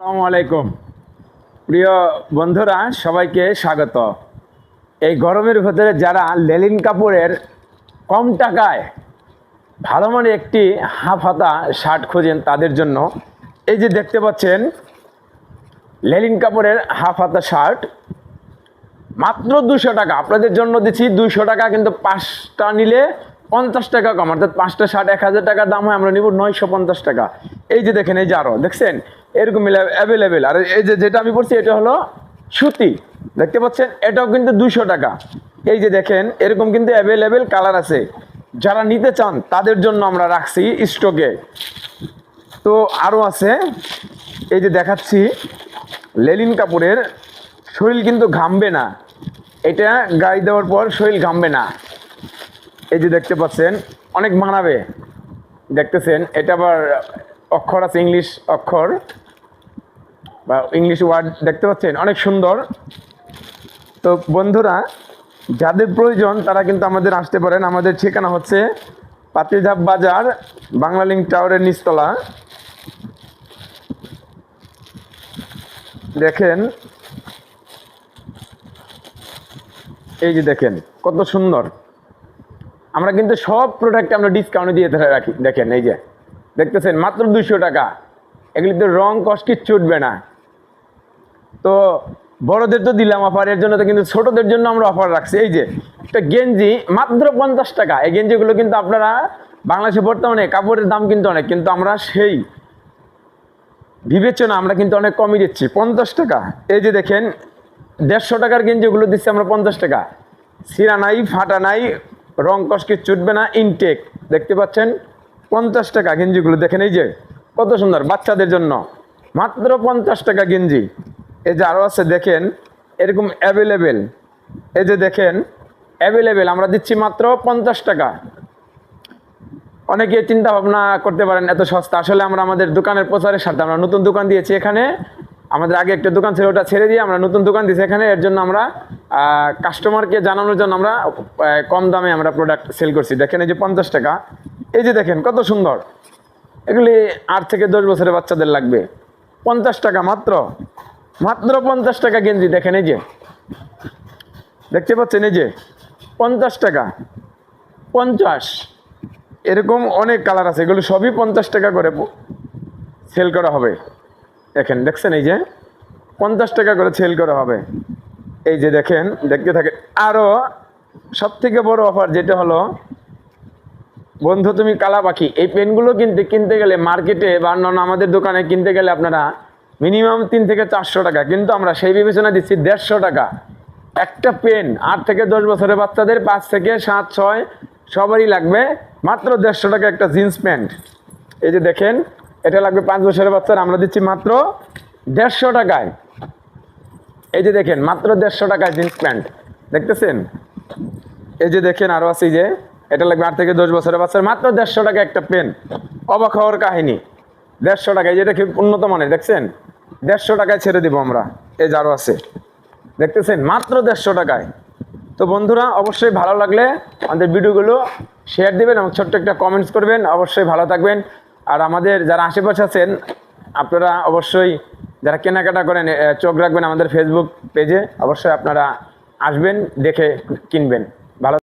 আসসালামু আলাইকুম। প্রিয় বন্ধুরা, সবাইকে স্বাগত। এই গরমের ভেতরে যারা লেলিন কাপড়ের কম টাকায় ভালো মানের একটি হাফ হাতা, শার্ট খোঁজেন তাদের জন্য, এই যে দেখতে পাচ্ছেন লেলিন কাপড়ের হাফ হাতা শার্ট, মাত্র দুশো টাকা। আপনাদের জন্য দিচ্ছি দুইশো টাকা, কিন্তু পাঁচটা নিলে পঞ্চাশ টাকা কম। অর্থাৎ পাঁচটা শার্ট এক হাজার টাকা দাম হয়, আমরা নিব নয়শো পঞ্চাশ টাকা। এই যে দেখেন, এই যে আরও দেখছেন? এরকম অ্যাভেলেবেল আর এই যে যেটা আমি পড়ছি, এটা হলো সুতি। দেখতে পাচ্ছেন? এটাও কিন্তু দুশো টাকা। এই যে দেখেন, এরকম কিন্তু অ্যাভেলেবেল কালার আছে। যারা নিতে চান, তাদের জন্য আমরা রাখছি স্টকে তো আরও আছে। এই যে দেখাচ্ছি লেলিন কাপড়ের শরীর কিন্তু ঘামবে না। এটা গায়ে দেওয়ার পর শরীর ঘামবে না। এই যে দেখতে পাচ্ছেন, অনেক মানাবে। দেখতেছেন, এটা আবার অক্ষর আছে ইংলিশ অক্ষর। বা ইংলিশ ওয়ার্ড দেখতে পাচ্ছেন, অনেক সুন্দর। তো বন্ধুরা, যাদের প্রয়োজন, তারা কিন্তু আমাদের আসতে পারেন। আমাদের ঠিকানা হচ্ছে পাতিধাপ বাজার বাংলালিং টাওয়ারের নিচতলা। দেখেন, এই যে দেখেন, কত সুন্দর। আমরা কিন্তু সব প্রোডাক্ট আমরা ডিসকাউন্টে দিয়ে রাখি দেখেন, এই যে। দেখতেছেন, মাত্র দুশো টাকা। এগুলিতে রং কষ্ট কিচ্ছু না। তো বড়দের তো দিলাম অফার এর জন্য তো কিন্তু ছোটদের জন্য আমরা অফার রাখছি। এই যে, একটা গেঞ্জি মাত্র পঞ্চাশ টাকা। এই গেঞ্জিগুলো কিন্তু আপনারা বাংলাদেশে বর্তমানে কাপড়ের দাম কিন্তু অনেক, কিন্তু আমরা সেই বিবেচনা আমরা কিন্তু অনেক কমই দিচ্ছি, পঞ্চাশ টাকা। এই যে দেখেন, দেড়শো টাকার গেঞ্জিগুলো দিচ্ছি আমরা পঞ্চাশ টাকা। সিরা নাই, ফাটা নাই, রং কষকে চুটবে না ইনটেক দেখতে পাচ্ছেন? পঞ্চাশ টাকা গেঞ্জিগুলো, দেখেন এই যে, কত সুন্দর বাচ্চাদের জন্য। মাত্র পঞ্চাশ টাকা গেঞ্জি। এই যে আরও আছে, দেখেন, এরকম অ্যাভেলেবেল এই যে দেখেন অ্যাভেলেবেল আমরা দিচ্ছি মাত্র পঞ্চাশ টাকা। অনেকে চিন্তা ভাবনা করতে পারেন এত সস্তা। আসলে আমরা আমাদের দোকানের প্রচারের সাথে আমরা নতুন দোকান দিয়েছি এখানে। আমাদের আগে একটা দোকান ছিল, ওটা ছেড়ে দিয়ে আমরা নতুন দোকান দিয়েছি এখানে। এর জন্য আমরা কাস্টমারকে জানানোর জন্য আমরা কম দামে আমরা প্রোডাক্ট সেল করছি। দেখেন এই যে পঞ্চাশ টাকা। এই যে দেখেন, কত সুন্দর। এগুলি আট থেকে দশ বছরের বাচ্চাদের লাগবে। পঞ্চাশ টাকা মাত্র। মাত্র পঞ্চাশ টাকা গেঞ্জি, দেখেন এই যে। দেখতে পাচ্ছেন এই যে, পঞ্চাশ টাকা। পঞ্চাশ। এরকম অনেক কালার আছে, এগুলো সবই পঞ্চাশ টাকা করে সেল করা হবে। দেখেন, দেখছেন এই যে? পঞ্চাশ টাকা করে সেল করা হবে। এই যে দেখেন, দেখতে থাকে আরও সব থেকে বড় অফার যেটা হলো বন্ধু, তুমি কালা পাখি। এই পেনগুলো কিনতে কিনতে গেলে মার্কেটে বা অন্যান্য আমাদের দোকানে কিনতে গেলে আপনারা মিনিমাম তিন থেকে চারশো টাকা। কিন্তু আমরা সেই বিবেচনা দিচ্ছি দেড়শো টাকা। একটা পেন আট থেকে দশ বছরের বাচ্চাদের পাঁচ থেকে সাত, ছয় সবারই লাগবে মাত্র দেড়শো টাকা একটা জিন্স প্যান্ট। এই যে দেখেন, এটা লাগবে পাঁচ বছরের বাচ্চার, আমরা দিচ্ছি মাত্র দেড়শো টাকায়। এই যে দেখেন, মাত্র দেড়শো টাকায় জিন্স প্যান্ট। দেখতেছেন? এই যে দেখেন আরও আছে যে এটা লাগবে আট থেকে দশ বছরের বাচ্চার, মাত্র দেড়শো টাকা একটা পেন। অবাক হওয়ার কাহিনী। দেড়শো টাকায় যেটা কি উন্নত মানের, দেখছেন? দেড়শো টাকায় ছেড়ে দিব আমরা। এই যে আছে। দেখতেছেন? মাত্র দেড়শো টাকায়। তো বন্ধুরা, অবশ্যই ভালো লাগলে আমাদের ভিডিওগুলো শেয়ার দিবেন এবং ছোট্ট একটা কমেন্টস করবেন। অবশ্যই ভালো থাকবেন। আর আমাদের যারা আশেপাশে আছেন, আপনারা অবশ্যই যারা কেনাকাটা করেন চোখ রাখবেন আমাদের ফেসবুক পেজে অবশ্যই আপনারা আসবেন, দেখে কিনবেন। ভালো